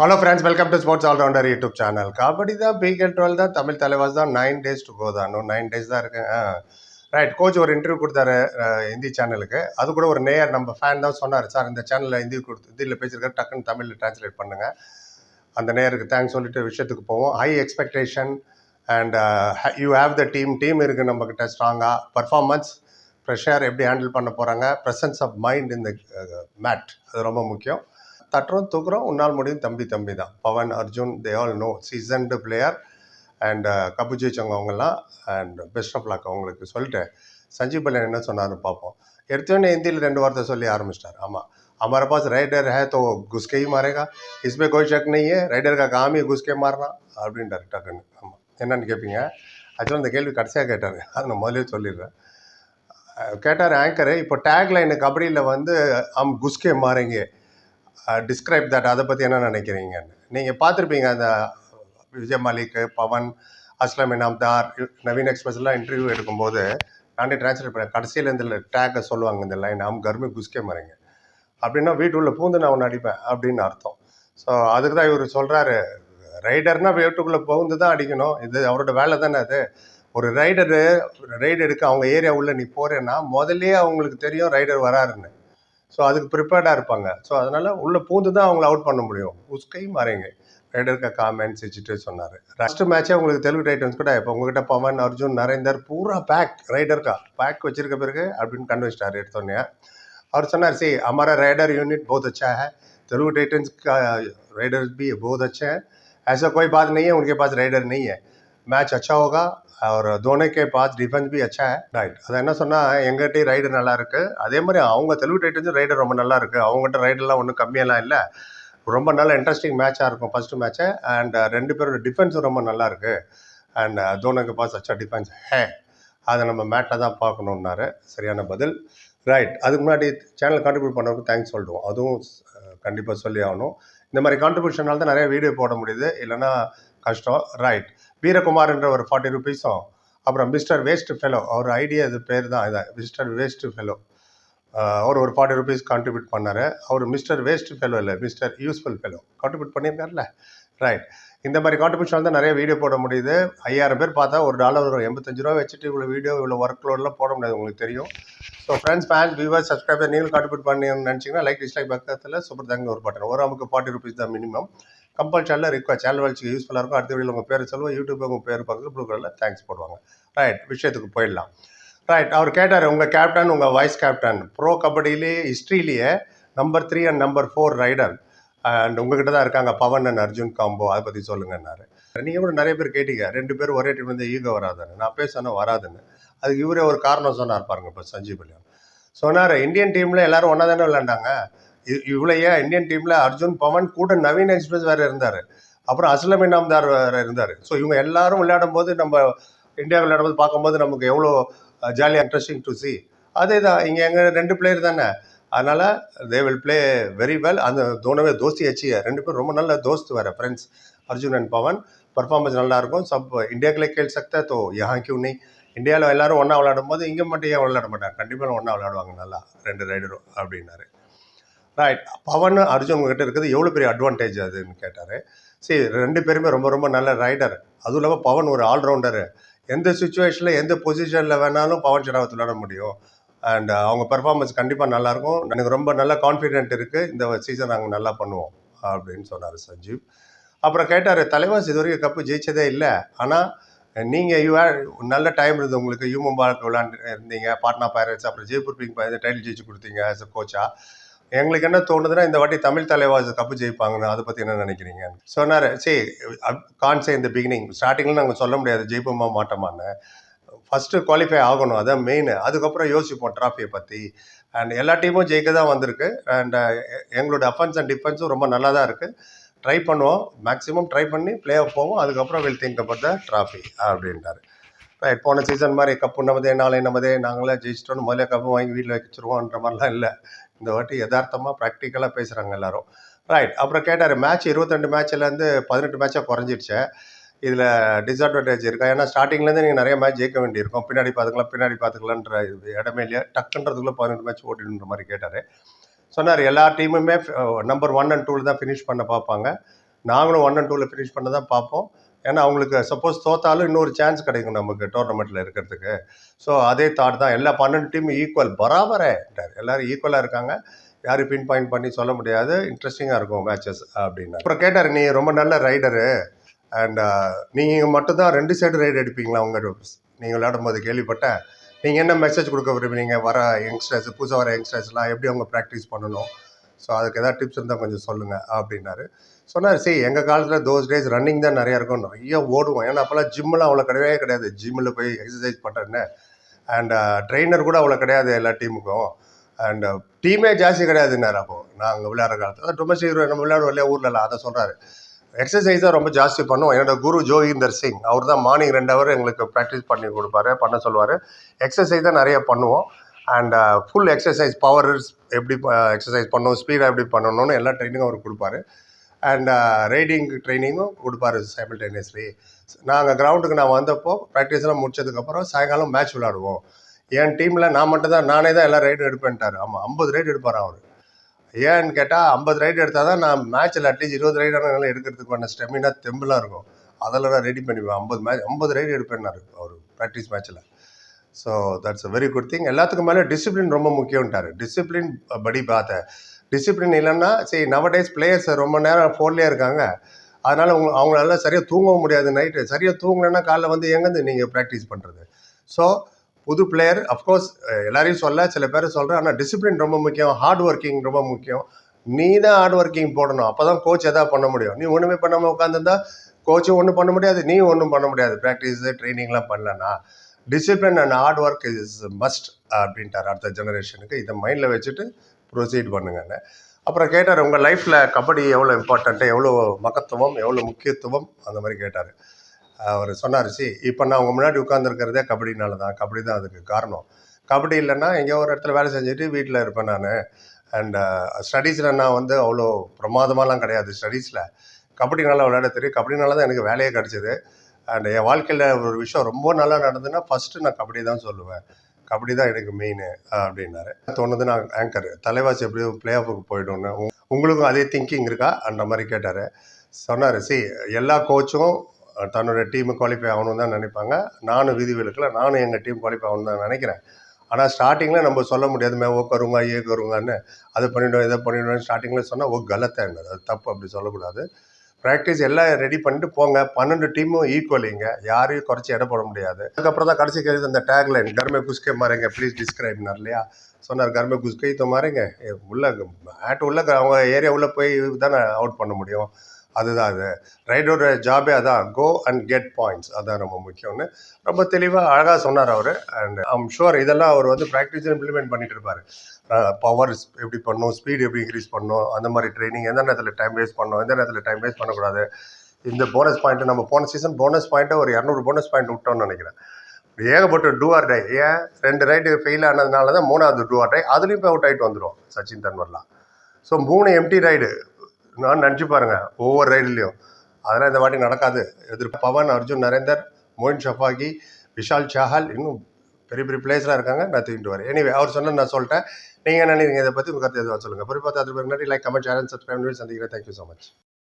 Hello friends welcome to sports allrounder YouTube channel kabaddi தான் PK twelve தான் தமிழ் தலைவாஸ் தான் nine days to go தான். இன்னும் நைன் டேஸ் தான் இருக்கு. ரைட் கோச் ஒரு இன்டர்வியூ கொடுத்தாரு இந்தி ஹிந்தி சேனலுக்கு அது கூட ஒரு நேயர் நம்ம ஃபேன் தான் சொன்னார். சார் இந்த சேனலில் ஹிந்தி கொடுத்து ஹிந்தியில் பேசியிருக்காரு டக்குன்னு தமிழில் ட்ரான்ஸ்லேட் பண்ணுங்க. அந்த நேயருக்கு தேங்க்ஸ் சொல்லிட்டு விஷயத்துக்கு போவோம். High expectation and you have the team team இருக்குது நம்மக்கிட்ட ஸ்ட்ராங்காக பர்ஃபார்மன்ஸ் ப்ரெஷர் எப்படி ஹேண்டில் பண்ண போகிறாங்க ப்ரெசன்ஸ் ஆஃப் மைண்ட் இந்த மேட் அது ரொம்ப முக்கியம். தட்டுறோம் தூக்குறோம் உன்னால் முடியும் தம்பி தம்பி தான் Pawan Arjun they all know seasoned player and cup ஜெயிச்சவங்க அவங்கெல்லாம் அண்ட் பெஸ்ட் ஆஃப் லக் அவங்களுக்கு சொல்லிட்டு சஞ்சீவ் பல்யன் என்ன சொன்னார்னு பார்ப்போம் எடுத்தோடனே ஹிந்தியில் ரெண்டு வார்த்தை சொல்லி ஆரம்பிச்சிட்டார் ஆமாம் हमारे पास राइडर है तो घुस के ही मारेगा इसमें कोई शक नहीं है राइडर का काम ही घुस के मारना அப்படின்ட்டார் டக்குன்னு ஆமாம் என்னன்னு கேட்பீங்க ஆக்சுவலாக அந்த கேள்வி கடைசியாக கேட்டார் அதை நான் முதலே சொல்லிடுறேன் அஹ் கேட்டார் ஆங்கரு இப்போ டேக் லைனு கபடியில் வந்து அம் குஸ்கே மாறீங்க டிஸ்கிரைப் தட் அதை பற்றி என்ன நினைக்கிறீங்கன்னு நீங்கள் பார்த்துருப்பீங்க அந்த விஜய் மாலிக் பவன் அஸ்லம் இனாம்தார் நவீன் எக்ஸ்பிரஸ்லாம் இன்டர்வியூ எடுக்கும்போது நானே ட்ரான்ஸ்லேட் பண்ணேன் கடைசியில் இந்த டேக்கை சொல்லுவாங்க இந்த லைன் நாம் கர்மி குஸ்கே மறைங்க. அப்படின்னா வீட்டுக்குள்ளே பூந்து நான் ஒன்று அடிப்பேன் அப்படின்னு அர்த்தம். ஸோ அதுக்கு தான் இவர் சொல்கிறாரு ரைடர்னா வீட்டுக்குள்ளே புகுந்து தான் அடிக்கணும். இது அவரோட வேலை தானே அது. ஒரு ரைடரு ரைடு எடுக்க அவங்க ஏரியா உள்ளே நீ போகிறேன்னா முதல்லே அவங்களுக்கு தெரியும் ரைடர் வராருன்னு. ஸோ அதுக்கு ப்ரிப்பேர்டாக இருப்பாங்க ஸோ அதனால உள்ள பூந்து தான் அவங்கள அவுட் பண்ண முடியும் உஸ்கை மாறேங்க ரைடருக்கு காமெண்ட்ஸ் வச்சுட்டு சொன்னார் ஃபர்ஸ்ட் மேட்சே உங்களுக்கு தெலுங்கு டைட்டன்ஸ் கூட இப்போ உங்ககிட்ட பவன் அர்ஜுன் நரேந்தர் பூரா பேக் ரைடருக்கா பேக் வச்சிருக்க பிறகு அப்படின்னு கண்டு வச்சிட்டாரு எடுத்தோடனே और सुना सी हमारा राइडर यूनिट बहुत अच्छा है तेलुगु टाइटन्स का राइडर भी बहुत अच्छे हैं ऐसा कोई बात नहीं है उनके पास राइडर नहीं है मैच अच्छा होगा அவர் தோனே பார்த்து டிஃபென்ஸ் பி அச்சா ரைட் அதை என்ன சொன்னால் எங்கிட்டயும் ரைடு நல்லா இருக்குது அதே மாதிரி அவங்க தெலுங்கு டைட்டன்ஸும் ரைடு ரொம்ப நல்லா இருக்குது அவங்ககிட்ட ரைடெல்லாம் ஒன்றும் கம்மியெல்லாம் இல்லை. ரொம்ப நல்ல இன்ட்ரெஸ்டிங் மேட்சாக இருக்கும் ஃபஸ்ட்டு மேட்ச்சு அண்ட் ரெண்டு பேரோட டிஃபென்ஸும் ரொம்ப நல்லா இருக்குது அண்ட் தோனுக்கு பாஸ் அச்சா டிஃபென்ஸ் ஹே அதை நம்ம மேட்டில் தான் பார்க்கணுன்னாரு சரியான பதில். ரைட் அதுக்கு முன்னாடி சேனல் கான்ட்ரிபியூட் பண்ணவருக்கு தேங்க்ஸ் சொல்லிடுவோம் அதுவும் கண்டிப்பாக சொல்லி ஆகணும். இந்த மாதிரி கான்ட்ரிபியூஷனால் தான் நிறைய வீடியோ போட முடியுது. இல்லைனா கஷ்டம். ரைட் வீரகுமார்ன்ற ஒரு ஃபார்ட்டி ருபீஸும் அப்புறம் மிஸ்டர் வேஸ்ட் ஃபெலோ அவர் ஐடியா இது பேர் தான் இதான் மிஸ்டர் வேஸ்ட் ஃபெலோ அவர் ஒரு ஃபார்ட்டி ருபீஸ் கான்ட்ரிபியூட் பண்ணார். அவர் மிஸ்டர் வேஸ்ட் ஃபெலோ இல்லை மிஸ்டர் யூஸ்ஃபுல் ஃபெலோ கான்ட்ரிபியூட் பண்ணியிருக்காருல்ல? ரைட் இந்த மாதிரி கான்ட்ரிபியூஷன் தான் நிறைய வீடியோ போட முடியுது. ஐயாயிரம் பேர் பார்த்தா ஒரு டாலர் ஒரு எண்பத்தஞ்சு ரூபா வச்சுட்டு இவ்வளோ வீடியோ இவ்வளோ ஒர்க் லோடெலாம் போட முடியாது உங்களுக்கு தெரியும். So friends fans viewers subscriber நீங்களும் கான்ட்ரிபியூட் பண்ணி நினச்சிங்கன்னா லைக் டிஸ்லைக் பக்கத்தில் சூப்பர் தாங்க ஒரு பட்டன் ஒரு அமுக்கு ஃபார்ட்டி ருபீஸ் தான் மினிமம் கம்பல்சரியில் ரிக்வஸ்ட் சேனல் வளர்ச்சிக்கு யூஸ்ஃபுல்லாக இருக்கும் அடுத்த வீடியோ உங்கள் பேர் சொல்லுவோம் யூடியூப் உங்கள் பேர் பக்கத்தில் ப்ளூக்கரில் தேங்க்ஸ் போடுவாங்க. ரைட் விஷயத்துக்கு போயிடலாம். ரைட் அவர் கேட்டார் உங்கள் கேப்டன் உங்கள் வைஸ் கேப்டன் ப்ரோ கபடியிலே ஹிஸ்ட்ரியிலேயே number three and number four raider and உங்ககிட்ட தான் இருக்காங்க பவன் அண்ட் அர்ஜுன் காம்போ அதை பற்றி சொல்லுங்கன்னாரு. நீங்கள் கூட நிறைய பேர் கேட்டீங்க ரெண்டு பேரும் ஒரே டீம் வந்து ஈகோ வராதுன்னு. நான் பேசணும் வராதுன்னு. அதுக்கு இவரே ஒரு காரணம் சொன்னார் பாருங்க இப்போ சஞ்சீவ் பல்லியம் சொன்னார் இந்தியன் டீமில் எல்லாரும் ஒன்றா தானே விளையாண்டாங்க? இவ்வளையே இந்தியன் டீமில் அர்ஜுன் பவன் கூட நவீன் எக்ஸ்பிரஸ் வேறு இருந்தார். அப்புறம் அஸ்லம் இனாம்தார் வேறு இருந்தார். ஸோ இவங்க எல்லாரும் விளையாடும் போது நம்ம இந்தியா விளையாடும் போது பார்க்கும்போது நமக்கு எவ்வளோ ஜாலியாக இன்ட்ரெஸ்டிங் டு சி அதே தான் இங்கே எங்கள் ரெண்டு பிளேயர் தானே. அதனால் they will play very well அந்த தோனவே தோஸ்தி அச்சி ரெண்டு பேரும் ரொம்ப நல்ல தோஸ்து வேறு friends Arjun and Pavan. Performance நல்லாயிருக்கும் சப் இந்தியாக்கிலே கேள் சக்தா தோ யா கியூ நீ? இந்தியாவில் எல்லாரும் ஒன்றா விளையாடும் போது இங்கே மட்டும் ஏன் விளையாட மாட்டாங்க? கண்டிப்பாக ஒன்றா விளையாடுவாங்க நல்லா ரெண்டு ரைடரும் அப்படின்னாரு. ரைட் பவன் அர்ஜுன் உங்ககிட்ட இருக்குது எவ்வளோ பெரிய அட்வான்டேஜ் அதுன்னு கேட்டார். சரி ரெண்டு பேருமே ரொம்ப ரொம்ப நல்ல ரைடர் அதுவும் இல்லாமல் பவன் ஒரு ஆல்ரவுண்டரு எந்த சுச்சுவேஷனில் எந்த பொசிஷனில் வேணாலும் பவன் ஷெராவத் விளையாட முடியும். அண்ட் அவங்க பெர்ஃபார்மன்ஸ் கண்டிப்பாக நல்லாயிருக்கும் எனக்கு ரொம்ப நல்ல கான்ஃபிடென்ட் இருக்குது இந்த சீசன் நாங்கள் நல்லா பண்ணுவோம் அப்படின்னு சொன்னார் சஞ்சீவ். அப்புறம் கேட்டார் தலைவாஸ் இது வரைக்கும் கப்பு ஜெயிச்சதே இல்லை. ஆனால் நீங்கள் யூ நல்ல டைம் இருந்தது உங்களுக்கு. யூ மும்பாக்கு விளாண்டு இருந்தீங்க. பாட்னா பைரட்ஸ் அப்புறம் ஜெய்ப்பூர் பிங்க் டைட்டில் ஜெயிச்சு கொடுத்தீங்க ஆஸ் அ கோச்சா எங்களுக்கு என்ன தோணுதுன்னா இந்த வாட்டி தமிழ் தலைவாஸ் கப்பு ஜெயிப்பாங்கன்னு அதை பற்றி என்ன நினைக்கிறீங்க? சொன்னார் சரி கான்சே இந்த பிகினிங் ஸ்டார்டிங்கில் நாங்கள் சொல்ல முடியாது ஜெயிப்போமா மாட்டோமான்னு. ஃபஸ்ட்டு குவாலிஃபை ஆகணும் அதான் மெயின் அதுக்கப்புறம் யோசிப்போம் ட்ராஃபியை பற்றி அண்ட் எல்லா டீமும் ஜெயிக்க தான் வந்திருக்கு அண்ட் எங்களோட அஃபென்ஸ் அண்ட் டிஃபென்ஸும் ரொம்ப நல்லா தான் இருக்குது ட்ரை பண்ணுவோம். மேக்ஸிமம் ட்ரை பண்ணி பிளே ஆஃப் போவோம். அதுக்கப்புறம் will think about the trophy அப்படின்றாரு. ரைட் போன சீசன் மாதிரி கப்பு நம்மதே நாளை நம்மதே நாங்களே ஜெயிச்சிட்டோன்னு முதல்ல கப்பு வாங்கி வீட்டில் வச்சிருவோன்ற மாதிரிலாம் இல்லை. இந்த வாட்டி யதார்த்தமாக ப்ராக்டிக்கலாக பேசுகிறாங்க எல்லாரும். ரைட் அப்புறம் கேட்டார் மேட்ச் இருபத்தெண்டு மேட்ச்லேருந்து பதினெட்டு மேட்சாக குறைஞ்சிடுச்சு இதில் டிஸ்அட்வான்டேஜ் இருக்கா? ஏன்னா ஸ்டார்டிங்லேருந்து நீங்கள் நிறைய மேட்ச் ஜெயிக்க வேண்டியிருக்கும். பின்னாடி பார்த்துக்கலாம் பின்னாடி பார்த்துக்கலான்ற இது இடமே இல்லையா? டக்குன்றதுக்குள்ளே பதினெட்டு மேட்ச் ஓட்டிடுன்ற மாதிரி கேட்டார். சொன்னார் எல்லா டீமுமே நம்பர் ஒன் அண்ட் டூவில் தான் ஃபினிஷ் பண்ண பார்ப்பாங்க. நாங்களும் ஒன் அண்ட் டூவில் ஃபினிஷ் பண்ண தான் பார்ப்போம். ஏன்னா அவங்களுக்கு சப்போஸ் தோத்தாலும் இன்னொரு சான்ஸ் கிடைக்கும் நமக்கு டோர்னமெண்ட்டில் இருக்கிறதுக்கு. ஸோ அதே தாட் தான். எல்லா பன்னெண்டு டீம் ஈக்குவல் பராபரே எல்லாரும் ஈக்குவலாக இருக்காங்க. யாரும் பின் பாயிண்ட் பண்ணி சொல்ல முடியாது. இன்ட்ரெஸ்டிங்காக இருக்கும் மேட்சஸ் அப்படின்னா. அப்புறம் கேட்டார் நீ ரொம்ப நல்ல ரைடரு அண்ட் நீங்கள் மட்டும்தான் ரெண்டு சைடு ரைடு எடுப்பீங்களா உங்கள் நீங்கள் விளையாடும் போது கேள்விப்பட்டேன். நீங்கள் என்ன மெசேஜ் கொடுக்க விரும்புறீங்க வர யங்ஸ்டர்ஸ் புதுசாக வர யங்ஸ்டர்ஸ்லாம் எப்படி அவங்க ப்ராக்டிஸ் பண்ணணும்? ஸோ அதுக்கு ஏதாவது டிப்ஸ் இருந்தால் கொஞ்சம் சொல்லுங்கள் அப்படின்னாரு. சொன்னார் சரி எங்கள் காலத்தில் தோஸ் டேஸ் ரன்னிங் தான் நிறையா இருக்கும். நிறைய ஓடுவோம். ஏன்னா அப்போல்லாம் ஜிம்மெலாம் அவ்வளோ கிடையவே கிடையாது. ஜிம்மில் போய் எக்ஸசைஸ் பண்ணுறேன்னு அண்ட் ட்ரெயினர் கூட அவ்வளோ கிடையாது எல்லா டீமுக்கும் அண்ட் டீமே ஜாஸ்தி கிடையாதுன்னாரு அப்போது நாங்கள் விளையாடுற காலத்தில். டொமஸ்டிக் நம்ம விளையாடுவோம் இல்லையா ஊரில் அதை சொல்கிறாரு எக்ஸசைஸ் தான் ரொம்ப ஜாஸ்தி பண்ணுவோம் என்னோட குரு ஜோகிந்தர் சிங் அவர் தான் மார்னிங் ரெண்டு ஹவர் எங்களுக்கு ப்ராக்டிஸ் பண்ணி கொடுப்பாரு பண்ண சொல்லுவார். எக்ஸசைஸ் தான் நிறைய பண்ணுவோம். அண்ட் ஃபுல் எக்ஸசைஸ் பவர் எப்படி uh, எக்ஸசைஸ் பண்ணணும் ஸ்பீடாக எப்படி பண்ணணும்னு எல்லா ட்ரைனிங்கும் அவர் கொடுப்பாரு. அண்ட் ரைடிங் ட்ரைனிங்கும் கொடுப்பாரு சைமில்டேனியஸ்லி நாங்கள் கிரவுண்டுக்கு நான் வந்தப்போ ப்ராக்டிஸ்லாம் முடிச்சதுக்கப்புறம் சாயங்காலம் மேட்ச் விளாடுவோம் என் டீமில் நான் மட்டும் தான் நானே தான் எல்லா ரைடும் எடுப்பேன்ட்டார். ஆமாம் ஐம்பது ரைடு எடுப்பார் அவர்? ஏன்னு கேட்டால் ஐம்பது ரைடு எடுத்தால் தான் நான் மேட்ச்சில் அட்லீஸ்ட் இருபது ரைடானாலும் எடுக்கிறதுக்கான ஸ்டெமினா தெம்புலாம் இருக்கும். அதெல்லாம் நான் ரெடி பண்ணிப்பேன். ஐம்பது மேட்ச் ஐம்பது ரைடு எடுப்பேன்னாரு அவர் ப்ராக்டிஸ் மேட்ச்சில் so that's a very good thing எல்லாத்துக்கும் மேலே டிசிப்ளின் ரொம்ப முக்கியம்ட்டாரு. டிசிப்ளின் படி பார்த்தேன் டிசிப்ளின் இல்லைன்னா சரி நவடேஸ் பிளேயர்ஸ் ரொம்ப நேரம் ஃபோன்லேயே இருக்காங்க. அதனால் உங்க அவங்களால சரியாக தூங்கவும் முடியாது நைட்டு சரியாக தூங்கலைன்னா காலைல வந்து எங்கேருந்து நீங்கள் ப்ராக்டிஸ் பண்ணுறது ஸோ புது பிளேயர் அஃப்கோர்ஸ் எல்லாரையும் சொல்ல சில பேர் சொல்கிறேன் ஆனால் டிசிப்ளின் ரொம்ப முக்கியம். ஹார்ட் ஒர்க்கிங் ரொம்ப முக்கியம். நீ தான் ஹார்ட் ஒர்க்கிங் போடணும். அப்போ தான் கோச் எதாவது பண்ண முடியும். நீ ஒன்றுமே பண்ணாமல் உட்காந்துருந்தா கோச்சும் ஒன்றும் பண்ண முடியாது நீ ஒன்றும் பண்ண முடியாது. ப்ராக்டிஸு ட்ரைனிங்லாம் பண்ணலன்னா. Discipline and hard work is must அப்படின்ட்டார் அடுத்த ஜெனரேஷனுக்கு இதை மைண்டில் வச்சுட்டு ப்ரொசீட் பண்ணுங்கன்னு அப்புறம் கேட்டார் உங்கள் லைஃப்பில் கபடி எவ்வளோ இம்பார்ட்டண்ட்டு எவ்வளோ மகத்துவம் எவ்வளோ முக்கியத்துவம்? அந்த மாதிரி கேட்டார். அவர் சொன்னார் சி இப்போ நான் உங்கள் முன்னாடி உட்காந்துருக்கிறதே கபடினால தான். கபடி தான் அதுக்கு காரணம். கபடி இல்லைன்னா எங்கேயோ ஒரு இடத்துல வேலை செஞ்சுட்டு வீட்டில் இருப்பேன் நான். அண்ட் ஸ்டடீஸில் நான் வந்து அவ்வளோ பிரமாதமாலாம் கிடையாது ஸ்டடீஸில் கபடினால விளையாட தெரியும். கபடினால தான் எனக்கு வேலையே கிடச்சிது. அண்ட் என் வாழ்க்கையில் ஒரு விஷயம் ரொம்ப நல்லா நடந்ததுன்னா ஃபஸ்ட்டு நான் கபடி தான் சொல்லுவேன். கபடி தான் எனக்கு மெயின் அப்படின்னாரு. தோணுது நான் ஆங்கர் தலைவாசி எப்படியோ பிளே ஆஃபுக்கு போய்டும்னு. உங்களுக்கும் அதே திங்கிங் இருக்கா? அந்த மாதிரி கேட்டார். சொன்னார் சி எல்லா கோச்சும் தன்னோட டீமு குவாலிஃபை ஆகணும் தான் நினைப்பாங்க. நானும் விதி விலக்கில் நானும் எங்கள் டீம் குவாலிஃபை ஆகணும் தான் நினைக்கிறேன். ஆனால் ஸ்டார்டிங்கில் நம்ம சொல்ல முடியாது மே ஓ கருங்க ஏ கருங்கன்னு. அதை பண்ணிவிடுவோம் இதை பண்ணிவிடுவோம் ஸ்டார்டிங்கில் சொன்னால் ஓ கலத்தை அது தப்பு அப்படி சொல்லக்கூடாது. ப்ராக்டிஸ் எல்லாம் ரெடி பண்ணிட்டு போங்க. பன்னெண்டு டீமும் ஈக்குவலிங்க யாரையும் குறைச்சி எடை போட முடியாது. அதுக்கப்புறம் தான் கடைசி கேள்வி அந்த டேக்லைன் கர்மே குஸ்கே மாறேங்க ப்ளீஸ் டிஸ்கிரைப்னார் இல்லையா? சொன்னார் கர்மே குஸ்கே இத்த மாறேங்க. உள்ள ஆட்டு உள்ள அவங்க ஏரியா உள்ள போய் தானே அவுட் பண்ண முடியும். அதுதான் அது. ரைடோட ஜாபே அதான். கோ அண்ட் கெட் பாயிண்ட்ஸ் அதான் ரொம்ப முக்கியம்னு. ரொம்ப தெளிவாக அழகாக சொன்னார் அவர். அண்ட் ஐம் ஷுவர் இதெல்லாம் அவர் வந்து ப்ராக்டிஸ் இம்ப்ளிமெண்ட் பண்ணிட்டு இருப்பார் பவர் எப்படி பண்ணணும் ஸ்பீடு எப்படி இன்க்ரீஸ் பண்ணும்? அந்த மாதிரி ட்ரைனிங் எந்த நேரத்தில் டைம் வேஸ்ட் பண்ணணும் எந்த நேரத்தில் டைம் வேஸ்ட் பண்ணக்கூடாது? இந்த போனஸ் பாயிண்ட் நம்ம போன சீசன் போனஸ் பாயிண்ட்டை ஒரு இரநூறு போனஸ் பாயிண்ட் விட்டோம்னு நினைக்கிறேன். ஏகப்பட்ட டூ ஆர் டை ஏன்? ரெண்டு ரைடு ஃபெயில் ஆனதுனால தான் மூணாவது டூ ஆர் டை அதுலேயும் இப்போ அவுட் ஆகிட்டு வந்துடும் சச்சின் தன்வர்லாம். ஸோ மூணு எம்டி ரைடு நான் நினச்சி பாருங்கள் ஒவ்வொரு ரைடுலேயும் அதெல்லாம் இந்த வாட்டி நடக்காது. எதிர்ப்பு பவன் அர்ஜுன் நரேந்தர் மோயின் ஷஃபாகி விஷால் சாஹல் இன்னும் பெரிய பெரிய பிளேஸ்லாம் இருக்காங்க. நான் தூக்கிட்டு வரேன். எனிவே அவர் சொன்ன நான் சொல்லிட்டேன். நீங்கள் என்ன நினைக்கிறீங்க? இதை பற்றி உங்கள் கருத்து எதுவாக சொல்லுங்கள் பொறுப்பாக அது பிறகு லைக் கமெண்ட் சேனல் சப்ஸ்கிரைப் பண்ணி சந்திக்கிறேன். Thank you so much